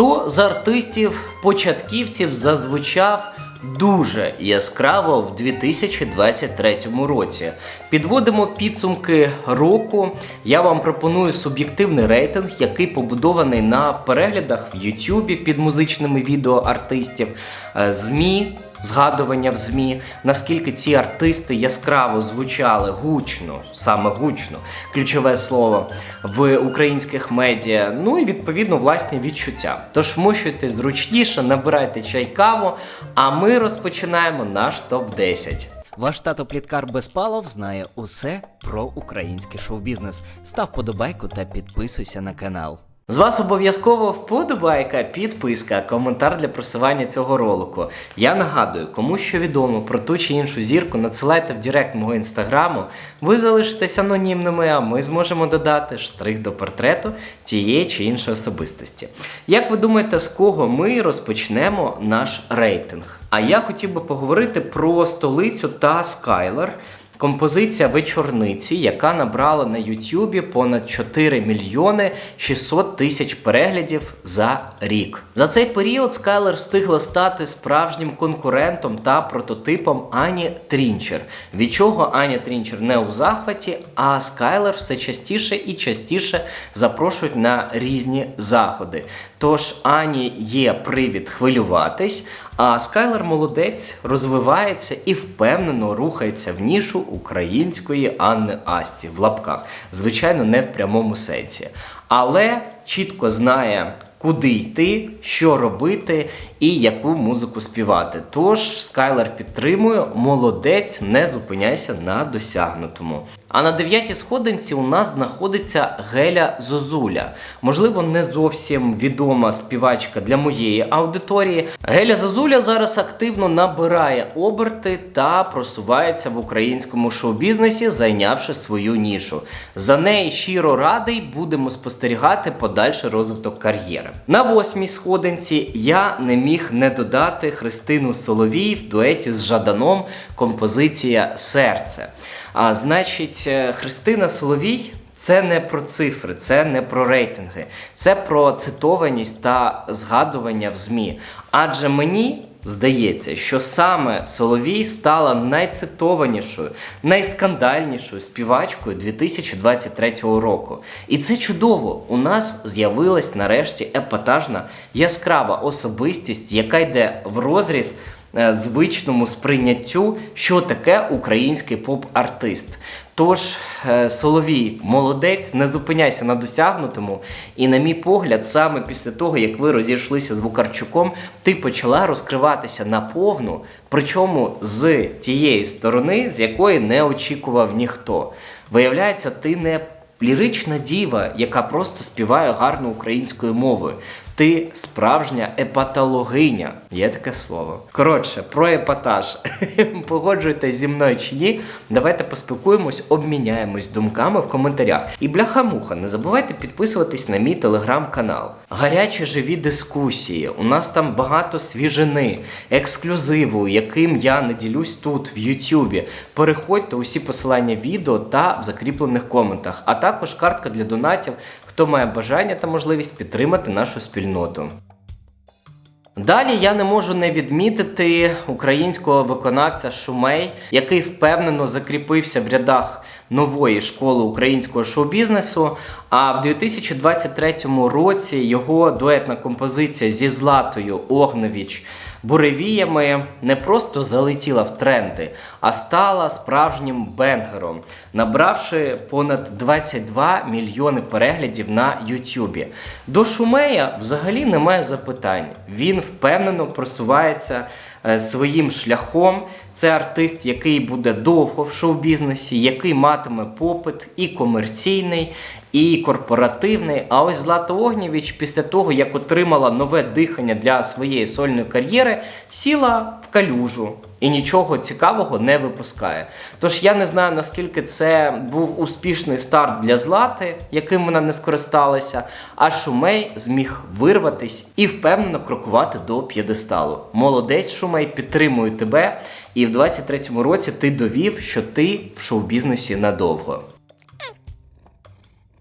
Хто з артистів-початківців зазвучав дуже яскраво в 2023 році? Підводимо підсумки року. Я вам пропоную суб'єктивний рейтинг, який побудований на переглядах в Ютубі під музичними відео артистів, е, ЗМІ. Згадування в ЗМІ, наскільки ці артисти яскраво звучали гучно, саме гучно, ключове слово в українських медіа. Ну і відповідно власні відчуття. Тож вмощуйтесь зручніше, набирайте чай каву, а ми розпочинаємо наш топ 10 Ваш тато Пліткар Безпалов знає усе про український шоу-бізнес. Став подобайку та підписуйся на канал. З вас обов'язково вподобайка, підписка, коментар для просування цього ролику. Я нагадую, кому що відомо про ту чи іншу зірку, надсилайте в Директ мого інстаграму. Ви залишитесь анонімними, а ми зможемо додати штрих до портрету тієї чи іншої особистості. Як ви думаєте, з кого ми розпочнемо наш рейтинг? А я хотів би поговорити про столицю та Скайлер. Композиція вечорниці, яка набрала на Ютубі понад 4 мільйони 600 тисяч переглядів за рік. За цей період Скайлер встигла стати справжнім конкурентом та прототипом Ані Трінчер. Від чого Аня Трінчер не у захваті, а Скайлер все частіше і частіше запрошують на різні заходи. Тож Ані є привід хвилюватись, а Скайлер молодець розвивається і впевнено рухається в нішу української Анни Асті в лапках. Звичайно, не в прямому сенсі. Але чітко знає, куди йти, що робити і яку музику співати. Тож Скайлер підтримує, молодець, не зупиняйся на досягнутому. А на дев'ятій сходинці у нас знаходиться Геля Зозуля. Можливо, не зовсім відома співачка для моєї аудиторії. Геля Зозуля зараз активно набирає оберти та просувається в українському шоу-бізнесі, зайнявши свою нішу. За неї щиро радий будемо спостерігати подальший розвиток кар'єри. На восьмій сходинці я не міг не додати Христину Соловій в дуеті з Жаданом композиція Серце. А значить, е, Христина Соловій. Це не про цифри, це не про рейтинги, це про цитованість та згадування в ЗМІ. Адже мені здається, що саме Соловій стала найцитованішою, найскандальнішою співачкою 2023 року. І це чудово. У нас з'явилась нарешті епатажна яскрава особистість, яка йде в розріз звичному сприйняттю, що таке український поп-артист. Тож, е, Соловій, молодець, не зупиняйся на досягнутому. І, на мій погляд, саме після того, як ви розійшлися з Вукарчуком, ти почала розкриватися наповну, причому з тієї сторони, з якої не очікував ніхто. Виявляється, ти не лірична діва, яка просто співає гарно українською мовою. Ти справжня епатологиня. Є таке слово. Коротше, про епатаж. Погоджуєтесь зі мною чи ні? Давайте поспілкуємось, обміняємось думками в коментарях. І бляха-муха, не забувайте підписуватись на мій телеграм-канал. Гарячі живі дискусії. У нас там багато свіжини, ексклюзиву, яким я не ділюсь тут в Ютубі. Переходьте усі посилання відео та в закріплених коментах, а також картка для донатів хто має бажання та можливість підтримати нашу спільноту. Далі я не можу не відмітити українського виконавця Шумей, який впевнено закріпився в рядах нової школи українського шоу-бізнесу. А в 2023 році його дуетна композиція зі Златою Огневіч буревіями не просто залетіла в тренди, а стала справжнім бенгером, набравши понад 22 мільйони переглядів на Ютубі. До Шумея взагалі немає запитань. Він впевнено просувається е, своїм шляхом. Це артист, який буде довго в шоу-бізнесі, який матиме попит і комерційний, і корпоративний. А ось Злата Огнєвіч після того, як отримала нове дихання для своєї сольної кар'єри, сіла в калюжу. І нічого цікавого не випускає. Тож я не знаю, наскільки це був успішний старт для Злати, яким вона не скористалася, а Шумей зміг вирватись і впевнено крокувати до п'єдесталу. Молодець Шумей, підтримую тебе. І в 23-му році ти довів, що ти в шоу-бізнесі надовго.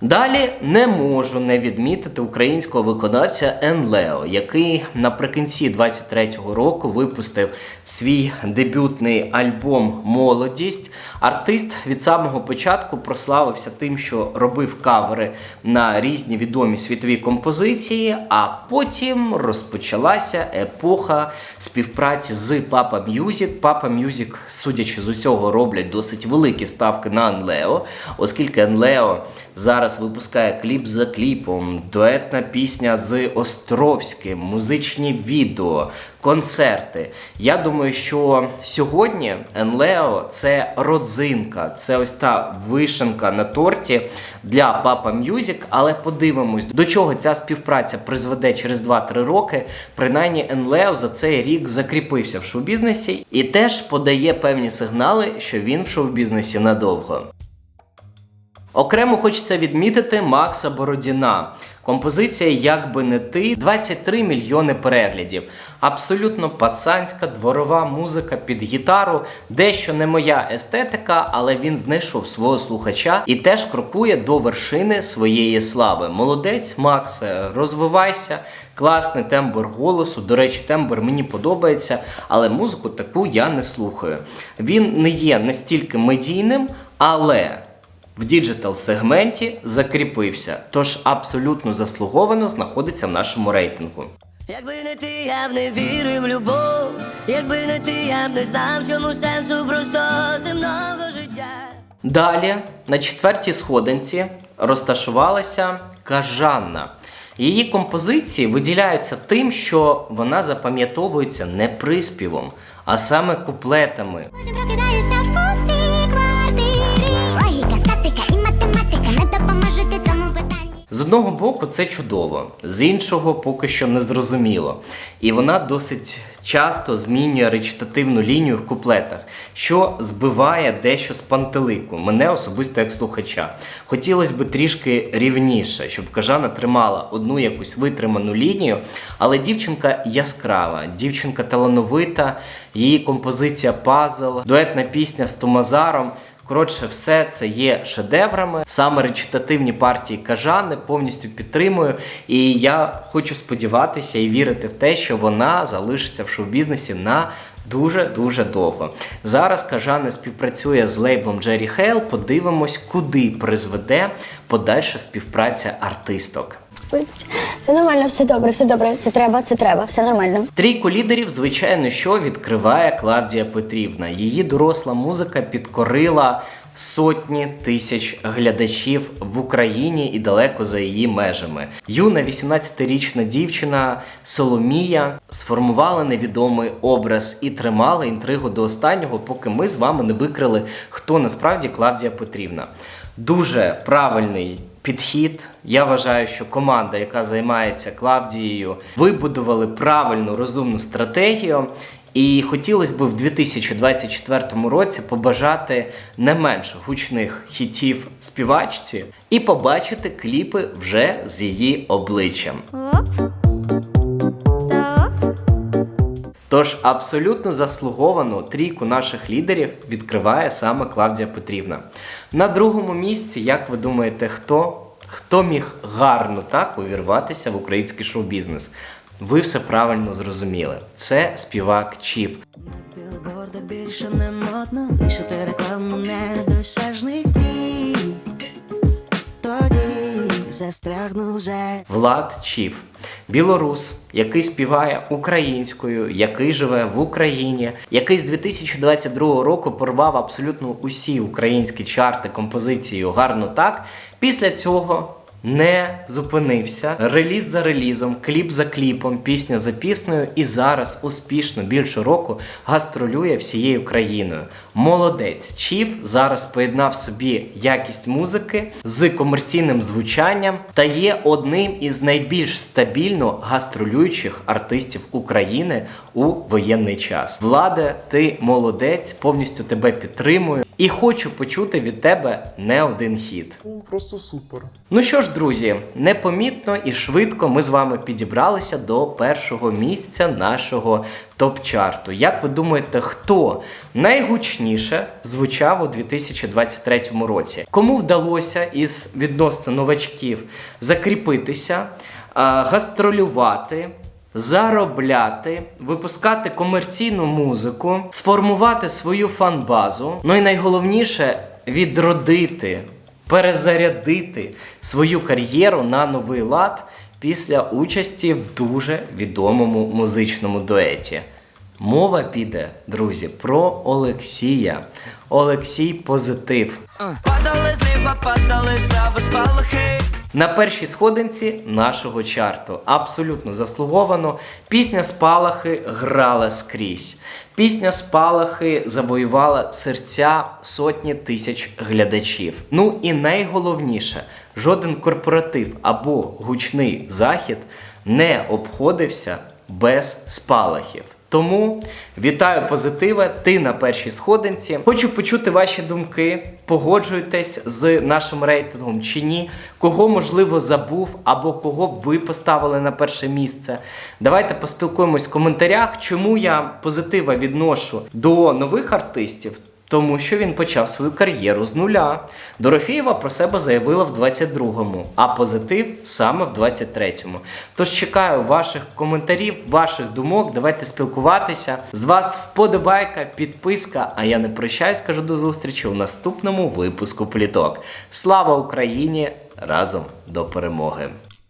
Далі не можу не відмітити українського виконавця Енлео, який наприкінці 23-го року випустив свій дебютний альбом Молодість. Артист від самого початку прославився тим, що робив кавери на різні відомі світові композиції, а потім розпочалася епоха співпраці з Papa Music. Papa Music, судячи з усього, роблять досить великі ставки на Енлео, оскільки Енлео зараз випускає кліп за кліпом, дуетна пісня з Островським, музичні відео, концерти. Я думаю, що сьогодні Енлео це родзинка, це ось та вишенка на торті для Papa Music, але подивимось, до чого ця співпраця призведе через 2-3 роки. Принаймні, Енлео за цей рік закріпився в шоу-бізнесі і теж подає певні сигнали, що він в шоу-бізнесі надовго. Окремо хочеться відмітити Макса Бородіна. Композиція Як би не ти 23 мільйони переглядів. Абсолютно пацанська дворова музика під гітару, дещо не моя естетика, але він знайшов свого слухача і теж крокує до вершини своєї слави. Молодець, Максе, розвивайся. Класний тембр голосу. До речі, тембр мені подобається, але музику таку я не слухаю. Він не є настільки медійним, але в діджитал сегменті закріпився, тож абсолютно заслуговано знаходиться в нашому рейтингу. Якби не ти, я б не вірив в любов, якби не ти, я б не знав, чому сенсу просто земного життя. Далі на четвертій сходинці розташувалася Кажанна. Її композиції виділяються тим, що вона запам'ятовується не приспівом, а саме куплетами. Потім прокидаюся в пустій одного боку, це чудово, з іншого поки що не зрозуміло. І вона досить часто змінює речитативну лінію в куплетах, що збиває дещо з пантелику, мене особисто як слухача. Хотілося б трішки рівніше, щоб кажана тримала одну якусь витриману лінію, але дівчинка яскрава, дівчинка талановита, її композиція пазл, дуетна пісня з Тумазаром. Коротше, все це є шедеврами. Саме речитативні партії кажани повністю підтримую. І я хочу сподіватися і вірити в те, що вона залишиться в шоу-бізнесі на дуже дуже довго. Зараз кажани співпрацює з лейблом Джері Хейл. Подивимось, куди призведе подальша співпраця артисток. Вибач. Все нормально, все добре, все добре. Це треба, це треба, все нормально. Трійку лідерів, звичайно, що відкриває Клавдія Петрівна. Її доросла музика підкорила сотні тисяч глядачів в Україні і далеко за її межами. Юна 18-річна дівчина Соломія сформувала невідомий образ і тримала інтригу до останнього, поки ми з вами не викрили, хто насправді Клавдія Петрівна. Дуже правильний підхід. Я вважаю, що команда, яка займається Клавдією, вибудували правильну розумну стратегію. І хотілося б в 2024 році побажати не менш гучних хітів співачці і побачити кліпи вже з її обличчям. Тож абсолютно заслуговано трійку наших лідерів відкриває саме Клавдія Петрівна. На другому місці, як ви думаєте, хто? Хто міг гарно так увірватися в український шоу-бізнес? Ви все правильно зрозуміли. Це співак Чів. Білбордах більше не модно, рекламу недосяжний застрягну вже. Влад Чів, білорус, який співає українською, який живе в Україні, який з 2022 року порвав абсолютно усі українські чарти композицією гарно так. Після цього. Не зупинився реліз за релізом, кліп за кліпом, пісня за піснею, і зараз успішно більше року гастролює всією країною. Молодець Чів зараз поєднав собі якість музики з комерційним звучанням та є одним із найбільш стабільно гастролюючих артистів України у воєнний час. Владе, ти молодець, повністю тебе підтримую. І хочу почути від тебе не один хіт. Ну, просто супер. Ну що ж, друзі, непомітно і швидко ми з вами підібралися до першого місця нашого топ-чарту. Як ви думаєте, хто найгучніше звучав у 2023 році? Кому вдалося із відносно новачків закріпитися, гастролювати? Заробляти, випускати комерційну музику, сформувати свою фан-базу. Ну і найголовніше відродити перезарядити свою кар'єру на новий лад після участі в дуже відомому музичному дуеті. Мова піде, друзі, про Олексія. Олексій Позитив. Падали з неба, падали справа спалахи. На першій сходинці нашого чарту. Абсолютно заслуговано. Пісня Спалахи грала скрізь. Пісня Спалахи завоювала серця сотні тисяч глядачів. Ну і найголовніше, жоден корпоратив або гучний захід не обходився без спалахів. Тому вітаю позитиве. Ти на першій сходинці. Хочу почути ваші думки. Погоджуєтесь з нашим рейтингом чи ні? Кого можливо забув або кого б ви поставили на перше місце? Давайте поспілкуємось в коментарях, чому я позитива відношу до нових артистів. Тому що він почав свою кар'єру з нуля. Дорофєєва про себе заявила в 22-му, а позитив саме в 23-му. Тож чекаю ваших коментарів, ваших думок. Давайте спілкуватися. З вас вподобайка, підписка. А я не прощаюсь, кажу до зустрічі у наступному випуску пліток. Слава Україні! Разом до перемоги!